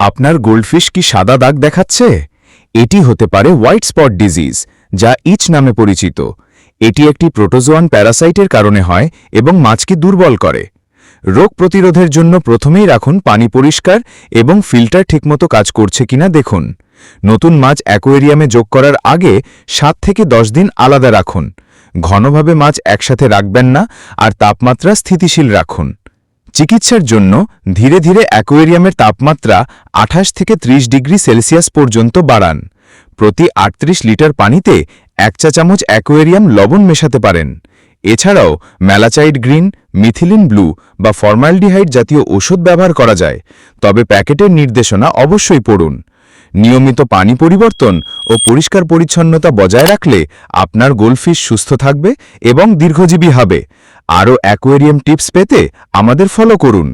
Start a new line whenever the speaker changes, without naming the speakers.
আপনার গোল্ডফিশ কি সাদা দাগ দেখাচ্ছে? এটি হতে পারে হোয়াইট স্পট ডিজিজ, যা ইচ নামে পরিচিত। এটি একটি প্রোটোজোয়ান প্যারাসাইটের কারণে হয় এবং মাছকে দুর্বল করে। রোগ প্রতিরোধের জন্য প্রথমেই রাখুন পানি পরিষ্কার এবং ফিল্টার ঠিকমতো কাজ করছে কিনা দেখুন। নতুন মাছ অ্যাকোয়ারিয়ামে যোগ করার আগে সাত থেকে দশ দিন আলাদা রাখুন। ঘনভাবে মাছ একসাথে রাখবেন না আর তাপমাত্রা স্থিতিশীল রাখুন। চিকিৎসার জন্য ধীরে ধীরে অ্যাকোয়ারিয়ামের তাপমাত্রা আঠাশ থেকে ৩০ ডিগ্রি সেলসিয়াস পর্যন্ত বাড়ান। প্রতি ৩৮ লিটার পানিতে এক চা চামচ অ্যাকোয়ারিয়াম লবণ মেশাতে পারেন। এছাড়াও ম্যালাচাইড গ্রিন, মিথিলিন ব্লু বা ফর্মালডিহাইড জাতীয় ওষুধ ব্যবহার করা যায়। তবে প্যাকেটের নির্দেশনা অবশ্যই পড়ুন। নিয়মিত পানি পরিবর্তন ও পরিষ্কার পরিচ্ছন্নতা বজায় রাখলে আপনার গোলফিশ সুস্থ থাকবে এবং দীর্ঘজীবী হবে। আরও অ্যাকোয়ারিয়াম টিপস পেতে আমাদের ফলো করুন।